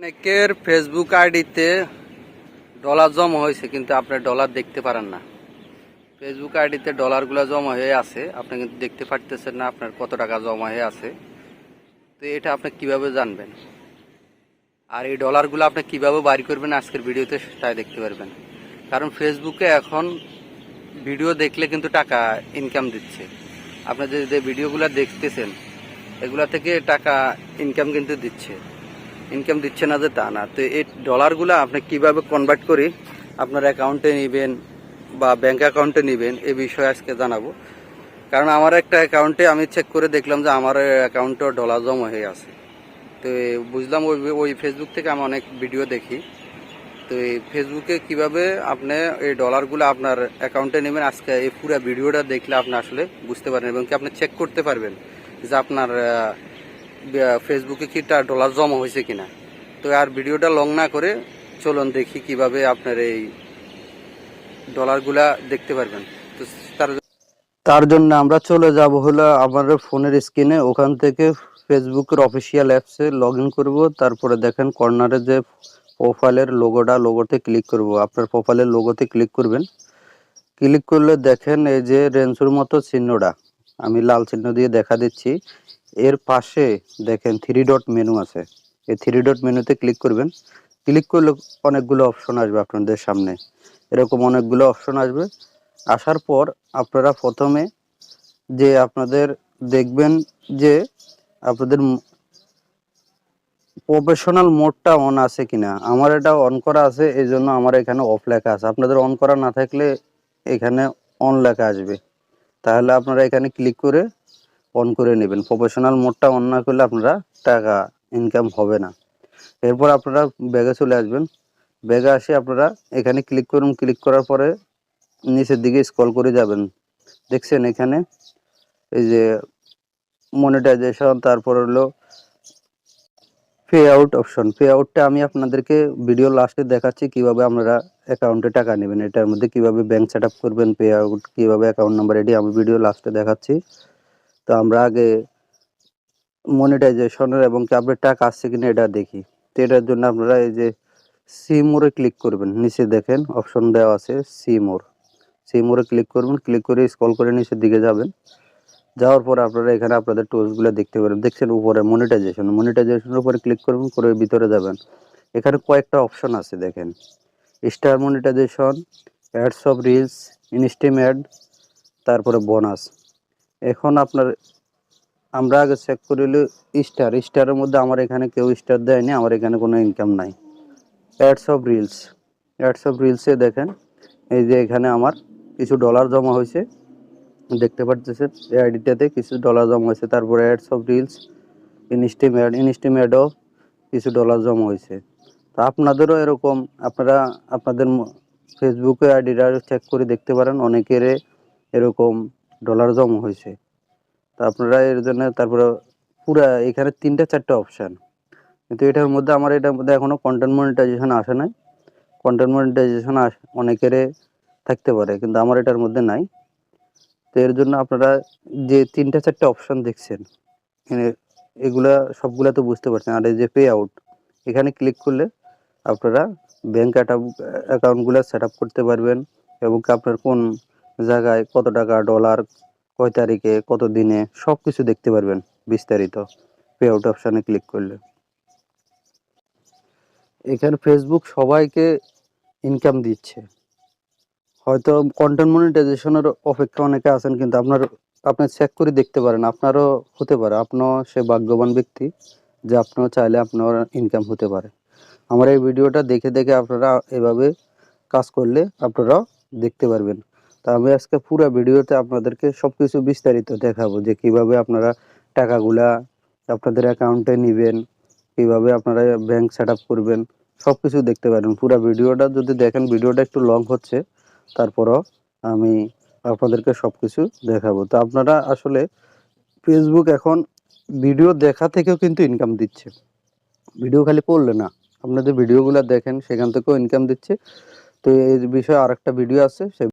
অনেকের ফেসবুক আইডিতে ডলার জমা হয়েছে, কিন্তু আপনি ডলার দেখতে পারেন না। ফেসবুক আইডিতে ডলারগুলো জমা হয়ে আছে, আপনি কিন্তু দেখতে পারতেছেন না আপনার কত টাকা জমা হয়ে আছে। তো এটা আপনি কীভাবে জানবেন? আর এই ডলারগুলো আপনি কীভাবে বাড়ি করবেন আজকের ভিডিওতে তাই দেখতে পারবেন। কারণ ফেসবুকে এখন ভিডিও দেখলে কিন্তু টাকা ইনকাম দিচ্ছে। আপনি যে যে ভিডিওগুলো দেখতেছেন, এগুলা থেকে টাকা ইনকাম কিন্তু দিচ্ছে। ইনকাম দিচ্ছে না যে তা না। তো এই ডলারগুলো আপনি কীভাবে কনভার্ট করে আপনার অ্যাকাউন্টে নেবেন বা ব্যাংক অ্যাকাউন্টে নেবেন, এ বিষয়ে আজকে জানাব। কারণ আমার একটা অ্যাকাউন্টে আমি চেক করে দেখলাম যে আমার অ্যাকাউন্টে ডলার জমা হয়ে আছে। তো বুঝলাম ওই ওই ফেসবুক থেকে আমি অনেক ভিডিও দেখি। তো এই ফেসবুকে কীভাবে আপনি এই ডলারগুলো আপনার অ্যাকাউন্টে নেবেন, আজকে এই পুরো ভিডিওটা দেখলে আপনি আসলে বুঝতে পারবেন এবং কি আপনি চেক করতে পারবেন যে আপনার ফেসবুকে কি তা ডলার জমা হয়েছে কিনা? তো আর ভিডিওটা লং না করে চলুন দেখি কীভাবে আপনার এই ডলারগুলা দেখতে পারবেন। তো তার জন্য আমরা চলে যাব হলো আমাদের ফোনের স্ক্রিনে ওখান থেকে ফেসবুকের অফিসিয়াল অ্যাপসে লগ ইন করব। তারপরে দেখেন কর্নারে যে প্রোফাইলের লোগোটা লোগোতে ক্লিক করব। আপনার প্রোফাইলের লোগোতে ক্লিক করবেন। ক্লিক করলে দেখেন এই যে রেঞ্জুর মতো চিহ্নটা। আমি লাল চিহ্ন দিয়ে দেখা দিচ্ছি। এর পাশে দেখেন থ্রি ডট মেনু আছে। এই থ্রি ডট মেনুতে ক্লিক করবেন। ক্লিক করলে অনেকগুলো অপশন আসবে আপনাদের সামনে। এরকম অনেকগুলো অপশন আসবে। আসার পর আপনারা প্রথমে যে আপনাদের দেখবেন যে আপনাদের প্রফেশনাল মোডটা অন আছে কিনা। আমার এটা অন করা আছে এই জন্য আমার এখানে অফ লেখা আছে। আপনাদের অন করা না থাকলে এখানে অন লেখা আসবে। তাহলে আপনারা এখানে ক্লিক করে অন করে নেবেন। প্রফেশনাল মোডটা অন না করলে আপনারা টাকা ইনকাম হবে না। এরপর আপনারা ব্যাগে চলে আসবেন। ব্যাগে আসে আপনারা এখানে ক্লিক করুন। ক্লিক করার পরে নিচের দিকে স্ক্রল করে যাবেন। দেখছেন এখানে এই যে মনিটাইজেশন তারপর হলো পে আউট অপশন পে আউটটা আমি আপনাদেরকে ভিডিও লাস্টে দেখাচ্ছি কীভাবে আপনারা অ্যাকাউন্টে টাকা নেবেন। এটার মধ্যে কীভাবে ব্যাংক সেট করবেন পে আউট কীভাবে অ্যাকাউন্ট নাম্বার এটি আমি ভিডিও লাস্টে দেখাচ্ছি। তো আমরা আগে মনিটাইজেশনের এবং কি আপনার টাকা আসছে কিনা এটা দেখি। তো এটার জন্য আপনারা এই যে সি মোড়ে ক্লিক করবেন, নিচে দেখেন অপশন দেওয়া আছে সি মোর সি মোড়ে ক্লিক করবেন ক্লিক করে স্ক্রল করে নিচের দিকে যাবেন। যাওয়ার পর আপনারা এখানে আপনাদের টুলসগুলো দেখতে পারেন। দেখছেন উপরে মনিটাইজেশন মনিটাইজেশনের উপরে ক্লিক করবেন, করে ভিতরে যাবেন। এখানে কয়েকটা অপশন আছে, দেখেন। Star monetization ads of reels instream ad তারপরে বোনাস এখন আপনার আমরা আগে চেক করিলে স্টার স্টারের মধ্যে আমার এখানে কেউ স্টার দেয়নি, আমার এখানে কোনো ইনকাম নাই। Ads of reels ads of রিলসে দেখেন, এই যে এখানে আমার কিছু ডলার জমা হয়েছে। দেখতে পাচ্ছেন এই আইডিটাতে কিছু ডলার জমা হয়েছে, তারপরে ads of reels instream ad instream অ্যাডও কিছু ডলার জমা হয়েছে। তো আপনাদেরও এরকম, আপনারা আপনাদের ফেসবুকে আইডিটা চেক করে দেখতে পারেন, অনেকের এরকম ডলার জমা হয়েছে। তা আপনারা এর জন্য তারপরে পুরা এখানে তিনটা চারটা অপশান কিন্তু এটার মধ্যে আমার এটার মধ্যে এখনও কন্টেন্ট মনিটাইজেশন আসে নাই। কন্টেন্ট মনিটাইজেশন অনেকের থাকতে পারে, কিন্তু আমার এটার মধ্যে নাই। তো এর জন্য আপনারা যে তিনটা চারটা অপশন দেখছেন এখানে এগুলা সবগুলা তো বুঝতে পারছেন। আর এই যে পে আউট এখানে ক্লিক করলে আপনারা ব্যাংক অ্যাকাউন্টগুলো সেট আপ করতে পারবেন এবং আপনার কোন জায়গায় কত টাকা ডলার কয় তারিখে, কত দিনে সব কিছু দেখতে পারবেন বিস্তারিত। পে আউট অপশানে ক্লিক করলে। এখানে ফেসবুক সবাইকে ইনকাম দিচ্ছে। হয়তো কন্টেন্ট মনিটাইজেশনের অপেক্ষা অনেকে আছেন, কিন্তু আপনার, আপনি চেক করে দেখতে পারেন, আপনারও হতে পারে। আপনিও সে ভাগ্যবান ব্যক্তি যে আপনিও চাইলে আপনার ইনকাম হতে পারে। আমার এই ভিডিওটা দেখে দেখে আপনারা এভাবে কাজ করলে আপনারাও দেখতে পারবেন। তা আমি আজকে পুরো ভিডিওতে আপনাদেরকে সবকিছু বিস্তারিত দেখাবো যে কীভাবে আপনারা টাকাগুলা আপনাদের অ্যাকাউন্টে নেবেন, কীভাবে আপনারা ব্যাংক সেট করবেন সব কিছু দেখতে পারেন পুরো ভিডিওটা যদি দেখেন, ভিডিওটা একটু লং হচ্ছে, তারপরও আমি আপনাদেরকে সব কিছু দেখাবো। তো আপনারা আসলে ফেসবুক এখন ভিডিও দেখা থেকেও কিন্তু ইনকাম দিচ্ছে। ভিডিও খালি করলে না, আপনাদের ভিডিওগুলো দেখেন, সেখান থেকেও ইনকাম দিচ্ছে। তো এই বিষয়ে আরেকটা ভিডিও আছে, সেই